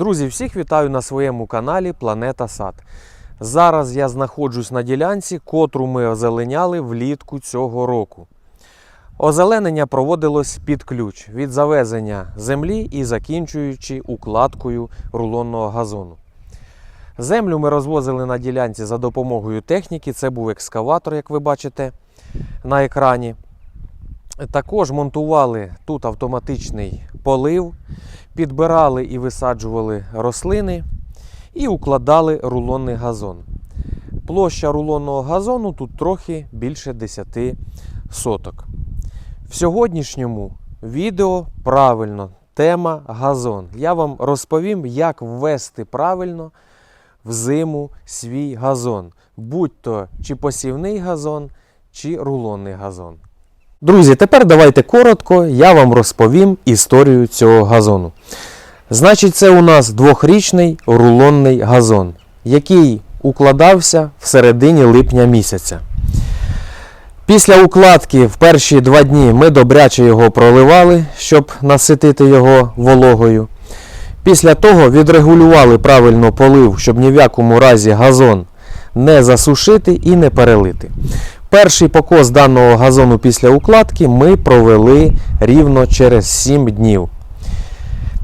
Друзі, всіх вітаю на своєму каналі Планета Сад. Зараз я знаходжусь на ділянці, котру ми озеленяли влітку цього року. Озеленення проводилось під ключ від завезення землі і закінчуючи укладкою рулонного газону. Землю ми розвозили на ділянці за допомогою техніки. Це був екскаватор, як ви бачите на екрані. Також монтували тут автоматичний полив, підбирали і висаджували рослини і укладали рулонний газон. Площа рулонного газону тут трохи більше 10 соток. В сьогоднішньому відео правильно тема газон. Я вам розповім, як ввести правильно в зиму свій газон, будь то чи посівний газон, чи рулонний газон. Друзі, тепер давайте коротко, я вам розповім історію цього газону. Значить, це у нас двохрічний рулонний газон, який укладався в середині липня місяця. Після укладки в перші два дні ми добряче його проливали, щоб наситити його вологою. Після того відрегулювали правильно полив, щоб ні в якому разі газон не засушити і не перелити. Перший покос даного газону після укладки ми провели рівно через 7 днів.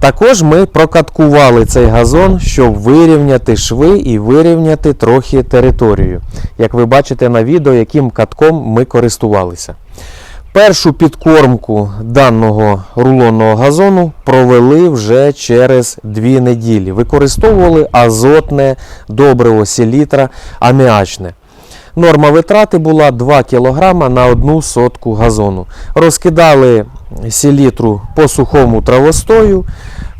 Також ми прокаткували цей газон, щоб вирівняти шви і вирівняти трохи територію. Як ви бачите на відео, яким катком ми користувалися. Першу підкормку даного рулонного газону провели вже через 2 неділі. Використовували азотне добриво селітра аміачне. Норма витрати була 2 кг на одну сотку газону. Розкидали селітру по сухому травостою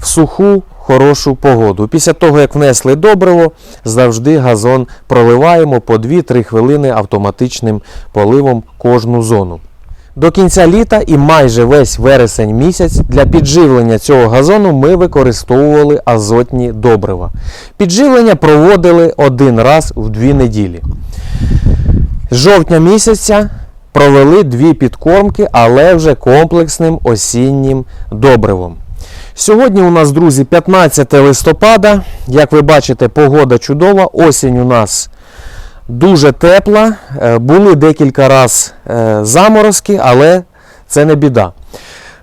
в суху хорошу погоду. Після того, як внесли добриво, завжди газон проливаємо по 2-3 хвилини автоматичним поливом кожну зону. До кінця літа і майже весь вересень місяць для підживлення цього газону ми використовували азотні добрива. Підживлення проводили один раз в дві неділі. З жовтня місяця провели дві підкормки, але вже комплексним осіннім добривом. Сьогодні у нас, друзі, 15 листопада. Як ви бачите, погода чудова. Осінь у нас дуже тепла. Е, Були декілька разів заморозки, але це не біда.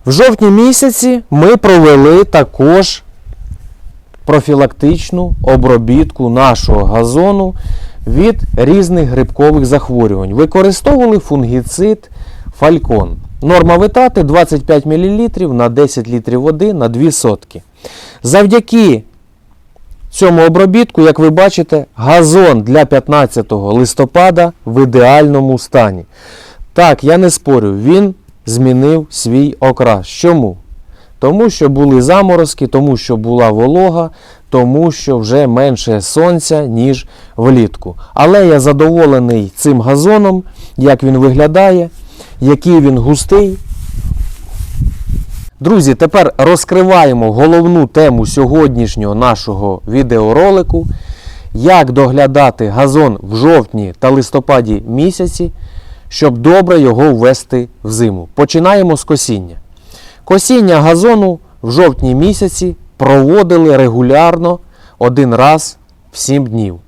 В жовтні місяці ми провели також профілактичну обробітку нашого газону від різних грибкових захворювань. Використовували фунгіцид фалькон. Норма витрати 25 мл на 10 літрів води на 2 сотки. Завдяки цьому обробітку, як ви бачите, газон для 15 листопада в ідеальному стані. Так, я не спорю, він змінив свій окрас. Чому? Тому що були заморозки, тому що була волога, тому що вже менше сонця, ніж влітку. Але я задоволений цим газоном, як він виглядає, який він густий. Друзі, тепер розкриваємо головну тему сьогоднішнього нашого відеоролику. Як доглядати газон в жовтні та листопаді місяці, щоб добре його ввести в зиму. Починаємо з косіння. Косіння газону в жовтні місяці проводили регулярно один раз в 7 днів.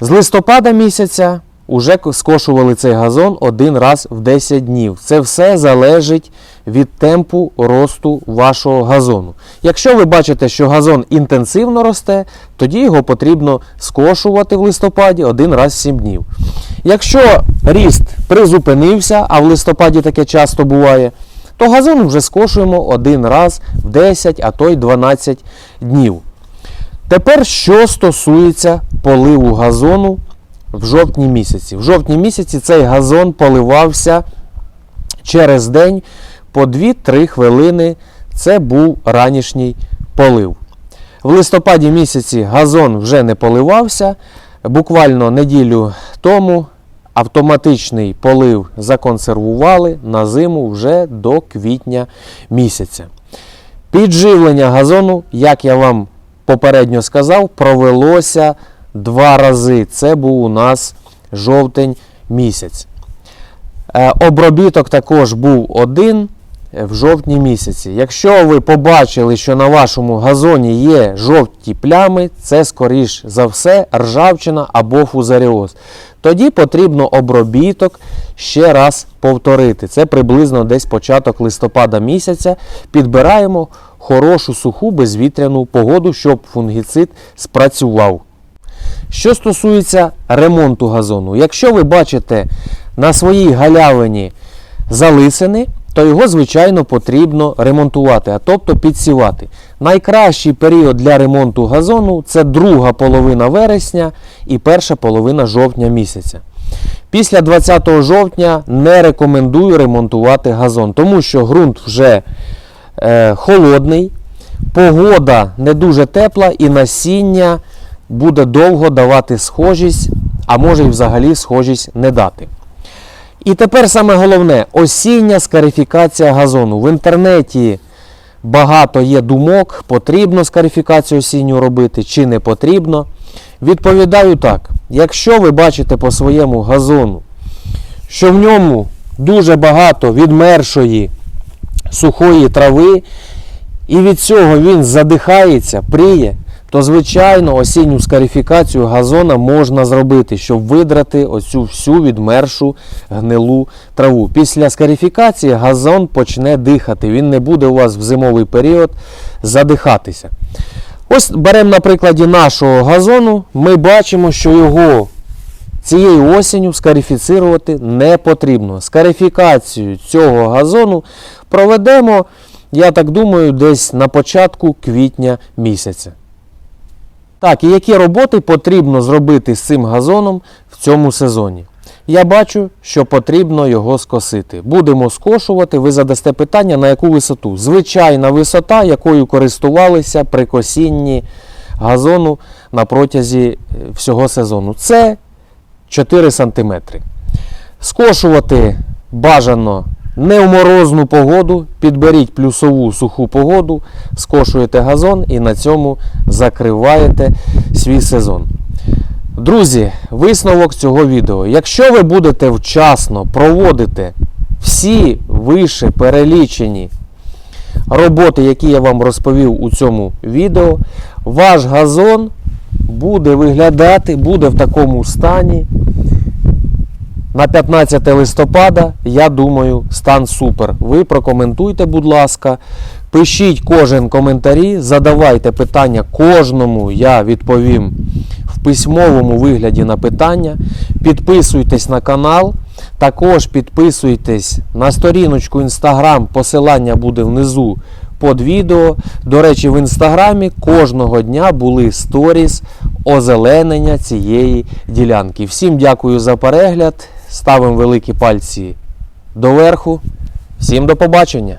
З листопада місяця вже скошували цей газон один раз в 10 днів. Це все залежить від темпу росту вашого газону. Якщо ви бачите, що газон інтенсивно росте, тоді його потрібно скошувати в листопаді один раз в 7 днів. Якщо ріст призупинився, а в листопаді таке часто буває, то газон вже скошуємо один раз в 10, а то й 12 днів. Тепер, що стосується поливу газону в жовтні місяці. В жовтні місяці цей газон поливався через день по 2-3 хвилини. Це був ранішній полив. В листопаді місяці газон вже не поливався. Буквально неділю тому автоматичний полив законсервували на зиму вже до квітня місяця. Підживлення газону, як я вам попередньо сказав, провелося два рази. Це був у нас жовтень місяць. Е, Обробіток також був один в жовтні місяці. Якщо ви побачили, що на вашому газоні є жовті плями, це скоріш за все ржавчина або фузаріоз. Тоді потрібно обробіток ще раз повторити. Це приблизно десь початок листопада місяця. Підбираємо хорошу суху безвітряну погоду, щоб фунгіцид спрацював. Що стосується ремонту газону, якщо ви бачите на своїй галявині залисини, то його, звичайно, потрібно ремонтувати, а тобто підсівати. Найкращий період для ремонту газону це друга половина вересня і перша половина жовтня місяця. Після 20 жовтня не рекомендую ремонтувати газон, тому що ґрунт вже е, холодний, погода не дуже тепла і насіння буде довго давати схожість, а може і взагалі схожість не дати. І тепер саме головне осіння скарифікація газону. В інтернеті багато є думок, потрібно скарифікацію осінню робити чи не потрібно. Відповідаю так: якщо ви бачите по своєму газону, що в ньому дуже багато відмершої сухої трави, і від цього він задихається, пріє, то звичайно осінню скарифікацію газона можна зробити, щоб видрати оцю всю відмершу гнилу траву. Після скарифікації газон почне дихати. Він не буде у вас в зимовий період задихатися. Ось беремо на прикладі нашого газону. Ми бачимо, що його цією осінню скарифіцирувати не потрібно. Скарифікацію цього газону проведемо, я так думаю, десь на початку квітня місяця. Так, і які роботи потрібно зробити з цим газоном в цьому сезоні? Я бачу, що потрібно його скосити. Будемо скошувати, ви задасте питання, на яку висоту. Звичайна висота, якою користувалися при косінні газону на протязі е, всього сезону. Це 4 см. Скошувати бажано не в морозну погоду, підберіть плюсову суху погоду, скошуєте газон і на цьому закриваєте свій сезон. Друзі, висновок цього відео. Якщо ви будете вчасно проводити всі вище перелічені роботи, які я вам розповів у цьому відео, ваш газон буде виглядати, буде в такому стані. На 15 листопада, я думаю, стан супер. Ви прокоментуйте, будь ласка. Пишіть кожен коментарі, задавайте питання кожному, я відповім в письмовому вигляді на питання. Підписуйтесь на канал. Також підписуйтесь на сторіночку Instagram, посилання буде внизу під відео. До речі, в інстаграмі кожного дня були сторіс озеленення цієї ділянки. Всім дякую за перегляд. Ставимо великі пальці доверху. Всім до побачення!